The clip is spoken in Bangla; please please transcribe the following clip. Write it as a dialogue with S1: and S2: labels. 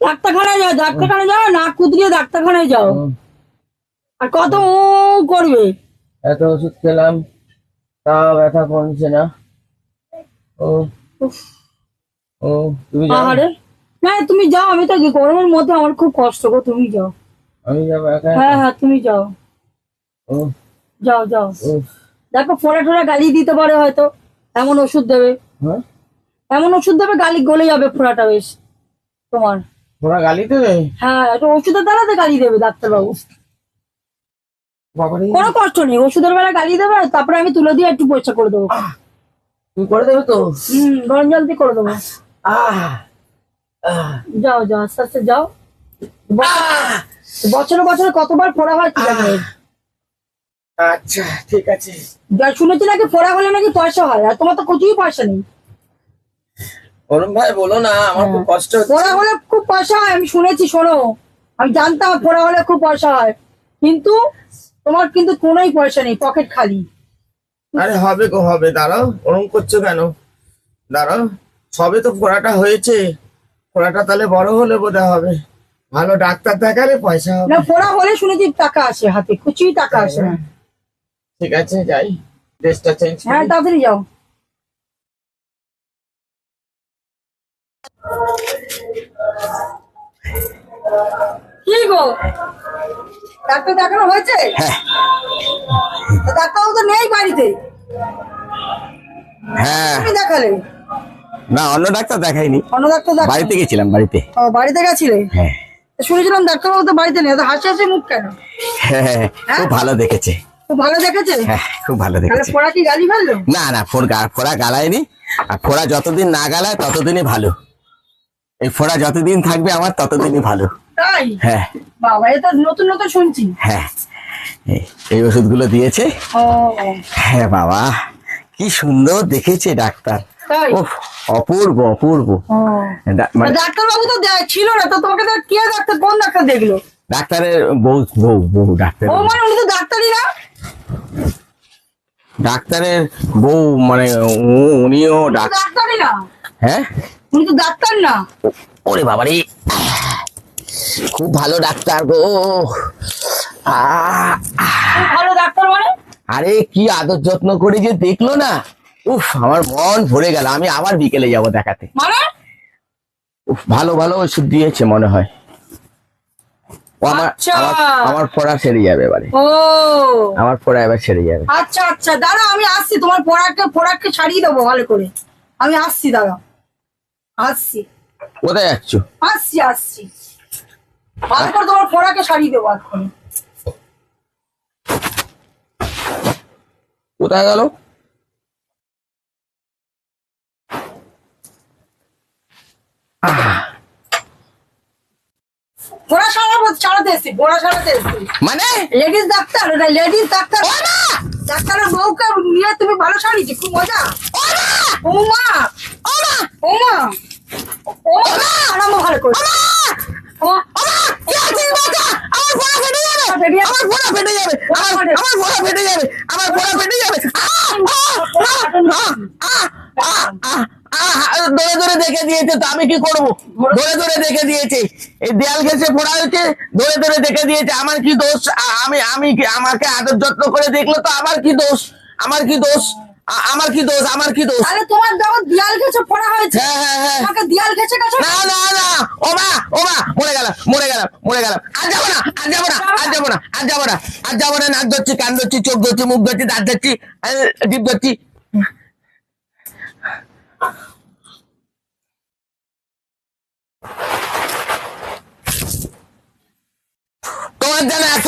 S1: ডাক্তারখানায় যাও ডাক্তারখানায় যাও নাক কুদরিয়ে ডাক্তারখানায় যাও। আর কত ও করবে?
S2: এত ওষুধ খেলাম তাও ব্যথা কমছে না। ও ও তুমি যাও।
S1: আরে না তুমি যাও আমি তো গরমের মধ্যে আমার খুব কষ্ট গো তুমি যাও।
S2: আমি যাব একা
S1: হ্যাঁ হ্যাঁ তুমি যাও।
S2: ও।
S1: যাও যাও। দেখো ফোড়া টোড়া গালি দিতে পারে হয়তো এমন ওষুধ দেবে। এমন ওষুধ দেবে গালি গলে যাবে ফোড়াটা বেশ। তোমার।
S2: তোরা গালি দেবে?
S1: হ্যাঁ একটা ওষুধের দ্বারাতে গালি দেবে ডাক্তারবাবু। কোনো কষ্ট নেই ওষুধের বেলা গালি দেবে তারপরে আমি তুলে দিয়ে একটু পয়সা করে দেবো।
S2: তুমি করে দেবে তো?
S1: হম গরম জল দিয়ে করে দেবো। যাও যাও আস্তে আস্তে যাও। বছরে বছরে কতবার ফোড়া হয় কি জানো?
S2: আচ্ছা ঠিক আছে।
S1: শুনেছি নাকি ফোড়া হলে নাকি পয়সা হয় আর তোমার তো কিছুই পয়সা নেই।
S2: অরুণ ভাই বলো না আমার খুব কষ্ট হচ্ছে।
S1: ফোড়া হলে খুব পয়সা হয় আমি শুনেছি শোনো। আমি জানতাম ফোড়া হলে খুব পয়সা হয়। কিন্তু তোমার কিন্তু কোনোই পয়সা নেই পকেট খালি।
S2: আরে হবে গো হবে। দাঁড়াও ওরম করছ কেন? দাঁড়াও সবে তো ফোড়াটা হয়েছে। ফোড়াটা তাহলে বড় হলে বোধহয় হবে। ভালো ডাক্তার দেখালে পয়সা হবে।
S1: না ফোড়া হলে শুনেছি টাকা আসে হাতে কিছুই টাকা আসে না।
S2: ঠিক আছে যাই। ড্রেসটা চেঞ্জ
S1: হ্যাঁ তাড়াতাড়ি যাও। কি গো? ডাক্তার দেখানো হয়েছে? ডাক্তারবাবু তো নেই বাড়িতে।
S3: হ্যাঁ।
S1: তুমি দেখালে
S3: না অন্য ডাক্তার দেখাইনি।
S1: অন্য ডাক্তার
S3: বাড়িতে গেছিলাম বাড়িতে।
S1: ও বাড়িতে গেছিলে?
S3: হ্যাঁ।
S1: শুনেছিলাম ডাক্তারবাবু তো বাড়িতে নেই তো হাসি হাসি মুখ কেন?
S3: হ্যাঁ, হ্যাঁ, খুব ভালো দেখেছে।
S1: খুব ভালো দেখেছে?
S3: হ্যাঁ খুব ভালো
S1: তাহলে
S3: দেখেছে।
S1: পড়া কি গালি ফেলল
S3: না না ফোর ফোড়া গালায়নি। আর ফোড়া যতদিন না গালায় ততদিনই ভালো। এই ফোড়া যতদিন থাকবে আমার ততদিনই ভালো।
S1: তাই?
S3: হ্যাঁ।
S1: বাবা এ তো নতুন নতুন শুনছি।
S3: হ্যাঁ। এই- এই ওষুধগুলো দিয়েছে। হ্যাঁ বাবা। কি সুন্দর দেখেছে ডাক্তার। অপূর্ব অপূর্ব। মানে
S1: তো ছিল না তো তোমাকে কে ডাক্তার কোন ডাক্তার দেখল?
S3: ডাক্তারের বউ বউ বউ ডাক্তার
S1: ও মানে উনি তো ডাক্তারই না
S3: ডাক্তারের বউ মানে উনিও ডাক
S1: ডাক্তারই না।
S3: হ্যাঁ?
S1: উনি তো ডাক্তার না।
S3: ওরে বাবারে। খুব ভালো ডাক্তার গো।
S1: ভালো ডাক্তার মানে?
S3: আরে কি আদর যত্ন করে যে দেখল না। উফ আমার মন ভরে গেল। আমি আবার বিকেলে যাব দেখাতে।
S1: মানে?
S3: উফ ভালো ভালো ওষুধ দিয়েছে মনে হয়। ও আমার
S1: আচ্ছা।
S3: আমার- আমার পড়া সেরে যাবে এবারে।
S1: ও।
S3: আমার পড়া এবার সেরে যাবে।
S1: আচ্ছা আচ্ছা দাঁড়া আমি আসছি তোমার পড়াকে পড়াকে ছাড়িয়ে দেবো ভালো করে। আমি আসছি দাঁড়া আসছি।
S3: কোথায় যাচ্ছ?
S1: আসছি আসছি। ভালো করে তোমার পড়াকে ছাড়িয়ে দেবো এখন
S3: কোথায় গেল
S1: পড়া সারাবো চালাতে এসছি পড়া সারাতে এসছি
S3: মানে
S1: লেডিস ডাক্তার ওটা লেডিস ডাক্তার ডাক্তারের বউকে নিয়ে তুমি ভালো সারিয়েছি খুব মজা ও মা ও মা ও মা ও মা আরাম ভালো করে ও
S3: আমার ফোড়া ফেটে যাবে আমার ফোড়া ফেটে যাবে আমার আমার ফোড়া ফেটে যাবে আমার ফোড়া ফেটে যাবে ধরে ধরে দেখে দিয়েছে তো আমি কি করব? ধরে ধরে দেখে দিয়েছে। এই দেয়াল ঘেসে ফোড়া হয়েছে ধরে ধরে দেখে দিয়েছে। আমার কি দোষ? আমি আমি কি আমাকে আদর যত্ন করে দেখল তো আমার কি দোষ? আমার কি দোষ? আমার কি দোষ? আমার কি দোষ?
S1: আরে তোমার যখন দিয়াল ঘেছে পড়া হয়েছে
S3: হ্যাঁ হ্যাঁ হ্যাঁ।
S1: তোমাকে দিয়াল গেছে?
S3: না না না। ও মা ও মা মরে গেলাম মরে গেলাম মরে গেলাম। আর যাব না আর যাব না আর যাব না আর যাব না আর যাব না। নাক ধরছি কান ধরছি চোখ ধরছি মুখ ধরছি দাঁত ধরছি জিভ ধরছি। তোমার যেন এত